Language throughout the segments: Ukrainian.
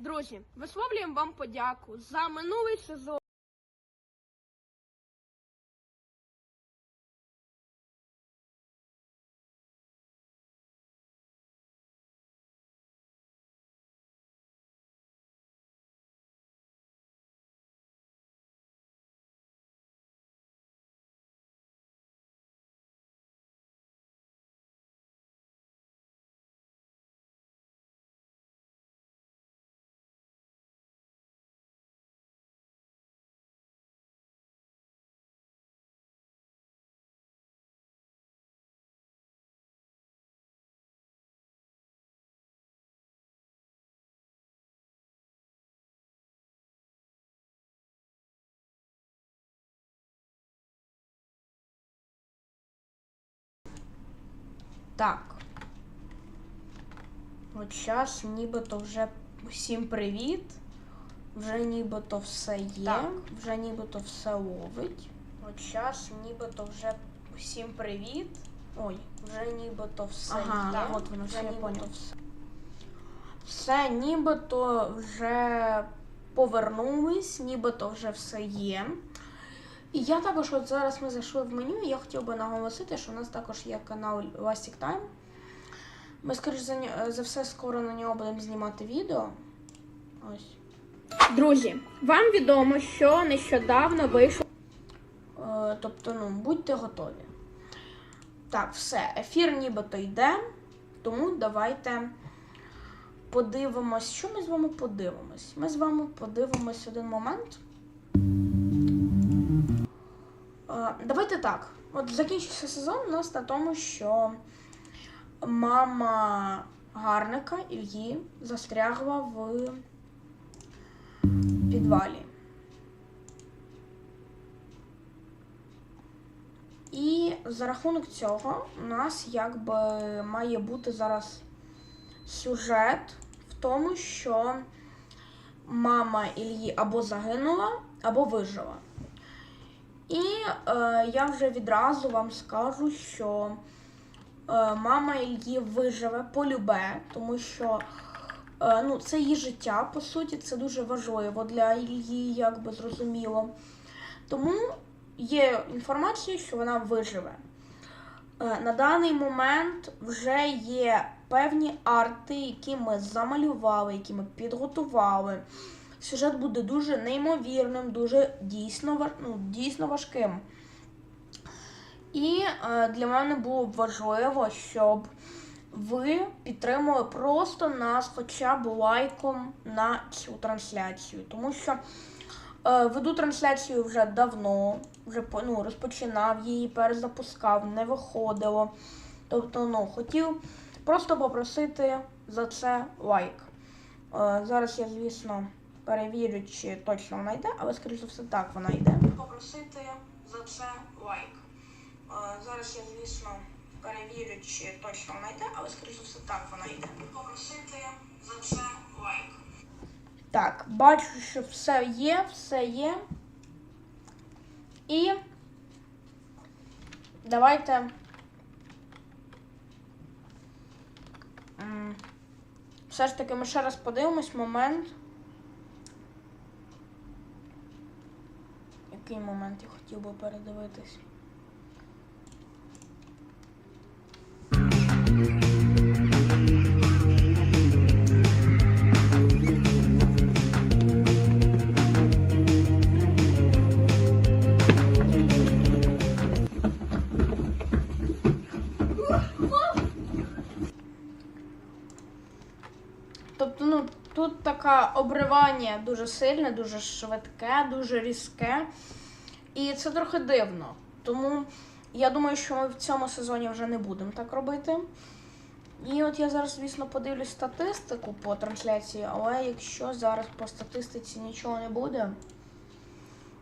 Друзі, висловлюємо вам подяку за минулий сезон. Так. От зараз нібито вже всім привіт. Вже нібито все є. Так. Вже нібито все ловить. От зараз нібито вже всім привіт. Ой, вже нібито все Ага, є. так, от воно вже все нібито все. Все нібито вже повернулись, нібито вже все є. І я також, от зараз ми зайшли в меню, і я хотів би наголосити, що у нас також є канал Elastic Time. Ми, скоріш за, за все, скоро на нього будемо знімати відео. Ось. Друзі, вам відомо, що нещодавно вийшло Е, тобто, ну, будьте готові. Так, все, ефір нібито йде, тому давайте подивимось, що ми з вами подивимось. Ми з вами подивимось один момент. Давайте так. От закінчився сезон у нас на тому, що мама гарника Ільї застрягла в підвалі. І за рахунок цього у нас якби має бути зараз сюжет в тому, що мама Ільї або загинула, або вижила. Е, я вже відразу вам скажу, що е, мама Ільї виживе полюбе, тому що е, ну, це її життя, по суті, це дуже важливо для Ільї, якби зрозуміло. Тому є інформація, що вона виживе. На даний момент вже є певні арти, які ми замалювали, які ми підготували. Сюжет буде дуже неймовірним, дуже дійсно, ну, дійсно важким. І е, для мене було б важливо, щоб ви підтримали просто нас хоча б лайком на цю трансляцію. Тому що е, веду трансляцію вже давно, вже ну, розпочинав її, перезапускав, не виходило. Тобто, ну, хотів просто попросити за це лайк. Е, зараз я, звісно, перевірю, чи точно вона йде, але, скоріш за все, так вона йде. Попросити за це лайк. Е, зараз я, звісно, перевірю, чи точно вона йде, але, скоріш за все, так вона йде. Попросити за це лайк. Так, бачу, що все є, все є. І давайте. Все ж таки ми ще раз подивимось момент. Який момент я хотів би передивитись? Обривання дуже сильне, дуже швидке, дуже різке. І це трохи дивно. Тому я думаю, що ми в цьому сезоні вже не будемо так робити. І от я зараз, звісно, подивлюсь статистику по трансляції, але якщо зараз по статистиці нічого не буде,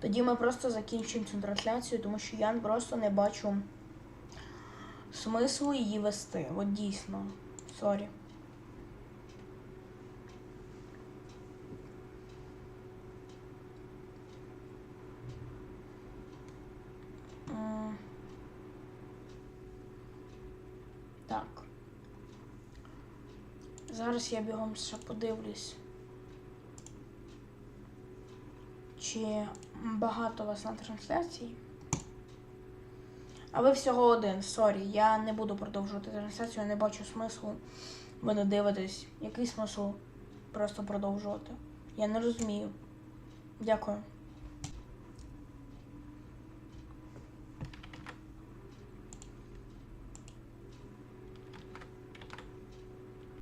тоді ми просто закінчимо цю трансляцію, тому що я просто не бачу смислу її вести. От дійсно. Сорі. Так. Зараз я бігом ще подивлюсь. Чи багато вас на трансляції? А ви всього один, сорі, я не буду продовжувати трансляцію, я не бачу смислу. Ви не. Який смисл просто продовжувати? Я не розумію. Дякую.